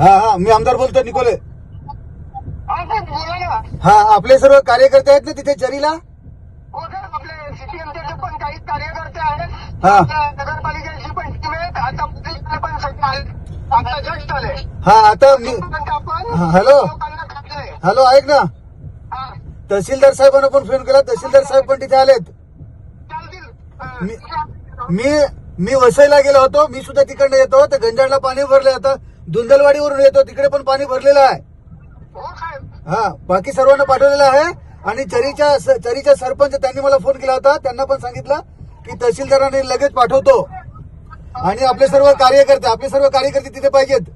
हा हा मी आमदार बोलतो निकोले. हा साहेब बोला ना हा आपले सर्व कार्यकर्ते आहेत ना तिथे चरीला? हो साहेब आपले सीपीएमचे पण काही कार्यकर्ते आहेत. हा. आपल्या नगरपालिकेची पण टीम आहेत. आता मुलीकडे पण सगळे आले आता जस्ट आले. हा आता मी आपण हा, हॅलो. लोकांना. हॅलो ऐक ना. हा. तहसीलदार साहेबांना पण फोन केला. तहसीलदार साहेब पण तिथे आलेत. चालतील. अं, मी- मी मी वसईला गेलो होतो. मी सुद्धा तिकडनं येतो. तर गंजाडला पाणी भरलं आता धुंदलवाडीवरून येतो. तिकडे पण पाणी भरलेलं आहे. हो हा बाकी सर्वांना पाठवलेलं आहे. आणि चरीच्या चरीच्या सरपंच त्यांनी मला फोन केला होता. त्यांना पण सांगितलं की तहसीलदारांनी लगेच पाठवतो. आणि आपले सर्व कार्यकर्ते आपले सर्व कार्यकर्ते तिथे पाहिजेत.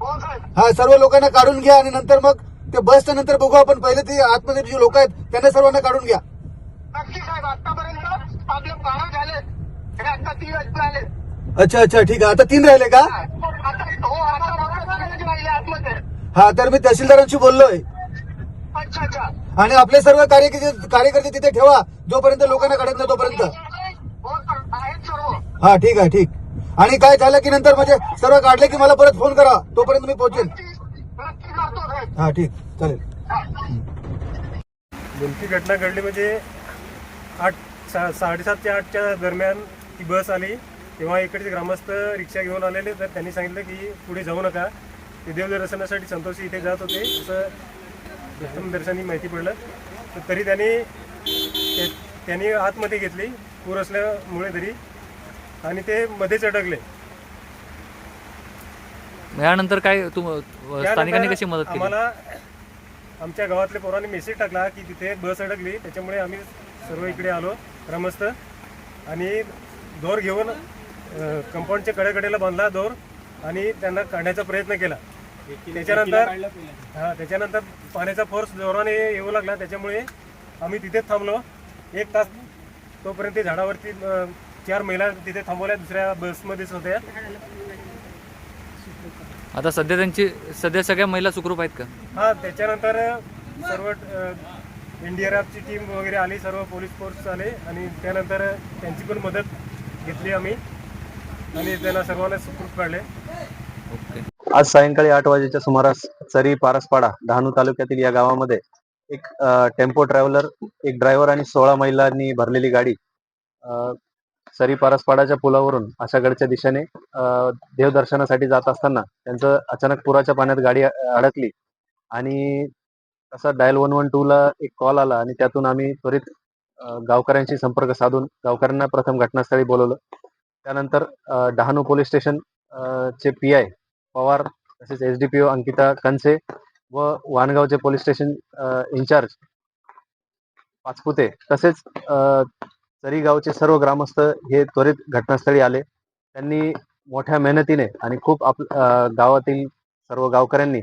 हो हा सर्व लोकांना काढून घ्या आणि नंतर मग ते बसच्या नंतर बघू आपण. पहिले ते आतमध्ये जे लोक आहेत त्यांना सर्वांना काढून घ्या. आतापर्यंत अच्छा अच्छा ठीक आहे. आता तीन राहिले का आता हो आता फक्त तीनच राहिले आतमध्ये हा तर मी तहसीलदारांशी बोललोय. अच्छा अच्छा. आणि आपले सर्व कार्यकर्ते कार्यकर्ते तिथे ठेवा जोपर्यंत लोकांना काढत नाही तोपर्यंत. हो सर आहेत सर्व हा ठीक आहे ठीक. आणि काय झालं की नंतर म्हणजे सर्व काढले की मला परत फोन करा तोपर्यंत मी नक्की करतो साहेब. हा ठीक चालेल. नेमकी घटना घडली म्हणजे आठ सा साडेसात ते आठच्या दरम्यान ती बस आली. तेव्हा इकडचे ग्रामस्थ रिक्षा घेऊन आलेले तर त्यांनी सांगितलं की पुढे जाऊ नका. ते देवदर्शनासाठी संतोषी इथे जात होते असं प्रथमदर्शनी माहिती पडलं. तर तरी त्यांनी त्यांनी आतमध्ये घेतली पूर असल्यामुळे तरी आणि ते मध्येच अडकले. यानंतर काय तुम स्थानिकांनी कशी मदत केली? आम्हाला आमच्या गावातल्या पोरांनी मेसेज टाकला की तिथे बस अडकली त्याच्यामुळे आम्ही सर्व इकडे आलो ग्रामस्थ. आणि दोर घेऊन कंपाऊंडच्या कडेकडेला बांधला दोर आणि त्यांना काढण्याचा प्रयत्न केला. त्याच्यानंतर हा त्याच्यानंतर पाण्याचा फोर्स जोराने येऊ लागला. त्याच्यामुळे आम्ही तिथेच थांबलो. एक तास तोपर्यंत ते झाडावरती चार महिला तिथे थांबवल्या. दुसऱ्या बसमध्येच होत्या. आता सध्या त्यांची सध्या सगळ्या महिला सुखरूप आहेत का? हा त्याच्यानंतर सर्व एनडीआरएफची टीम वगैरे आली. सर्व पोलीस फोर्स आले. आणि त्यानंतर त्यांची पण मदत घेतली आम्ही. आणि त्यांना सर्वांना सुखरूप काढले. ओके. आज सायंकाळी आठ वाजेच्या सुमारास चरी पारसपाडा डहाणू तालुक्यातील या गावामध्ये एक टेम्पो ट्रॅव्हलर एक ड्रायव्हर आणि सोळा महिलांनी भरलेली गाडी अ, सरी पारसपाडाच्या पुलावरून आशागडच्या दिशेने अ, देवदर्शनासाठी जात असताना त्यांचं अचानक पुराच्या पाण्यात गाडी अ- अडकली आणि तसा डायल वन वन टू ला एक कॉल आला आणि त्यातून आम्ही त्वरित अ, गावकऱ्यांशी संपर्क साधून गावकऱ्यांना प्रथम घटनास्थळी बोलवलं. त्यानंतर अ, डहाणू पोलीस स्टेशन अ, चे पी आय पवार तसेच S D P O Ankita Kanse व वानगावचे police station in charge Pachpute तसेच अ, तरी गावचे सर्व ग्रामस्थ हे त्वरित घटनास्थळी आले. त्यांनी मोठ्या मेहनतीने आणि खूप आप गावातील सर्व गावकऱ्यांनी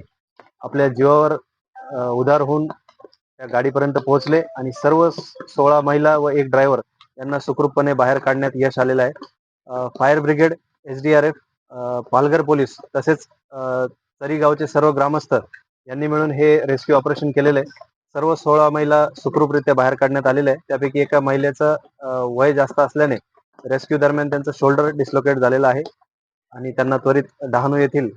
आपल्या जीवावर उधार उदार होऊन त्या गाडीपर्यंत पोहोचले आणि सर्व सोळा महिला व एक ड्रायव्हर यांना सुखरूपपणे बाहेर काढण्यात यश आलेलं आहे. Fire brigade S D R F Palghar police तसेच अ, तरी गावचे सर्व ग्रामस्थ यांनी मिळून हे रेस्क्यू ऑपरेशन केलेलं आहे. सर्व सोळा महिला सुखरूपरित्या बाहेर काढण्यात आलेल्या आहे त्यापैकी एका महिलेचं वय जास्त असल्याने रेस्क्यू दरम्यान त्यांचं शोल्डर डिस्लोकेट झालेलं आहे आणि त्यांना त्वरित डहाणू येथील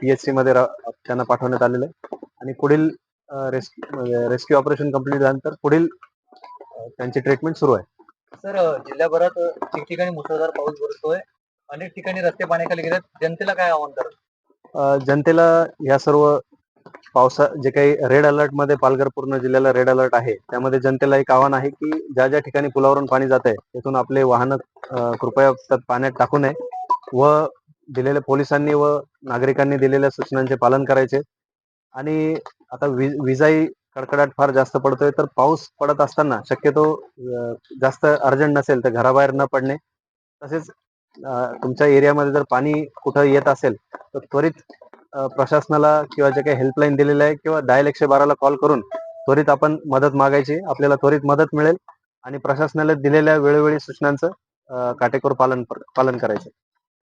पीएचसी मध्ये त्यांना पाठवण्यात आलेलं आहे. आणि पुढील रेस्क्यू म्हणजे रेस्क्यू ऑपरेशन कंप्लीट झाल्यानंतर पुढील त्यांची ट्रीटमेंट सुरू आहे. सर जिल्ह्याभरात ठिकठिकाणी मुसळधार पाऊस बरसतोय अनेक ठिकाणी रस्ते पाण्याखाली गेलेत. जनतेला काय आव्हान करत? जनतेला या सर्व पावसा जे काही रेड अलर्टमध्ये पालघर पूर्ण जिल्ह्याला रेड अलर्ट आहे त्यामध्ये जनतेला एक आव्हान आहे की ज्या ज्या ठिकाणी पुलावरून पाणी जात आहे तिथून आपले वाहन कृपया पाण्यात टाकू नये व दिलेल्या पोलिसांनी व नागरिकांनी दिलेल्या सूचनांचे पालन करायचे. आणि आता विजाई विजाही कडकडाट फार जास्त पडतोय तर पाऊस पडत असताना शक्यतो जास्त अर्जंट नसेल तर घराबाहेर न पडणे. तसेच तुमच्या एरियामध्ये जर पाणी कुठं येत असेल तर त्वरित प्रशासनाला किंवा जे काही हेल्पलाईन दिलेलं आहे किंवा डायल एकशे बाराला कॉल करून त्वरित आपण मदत मागायची आपल्याला त्वरित मदत मिळेल आणि प्रशासनाला दिलेल्या वेळोवेळी सूचनांचं काटेकोर पालन पालन करायचं.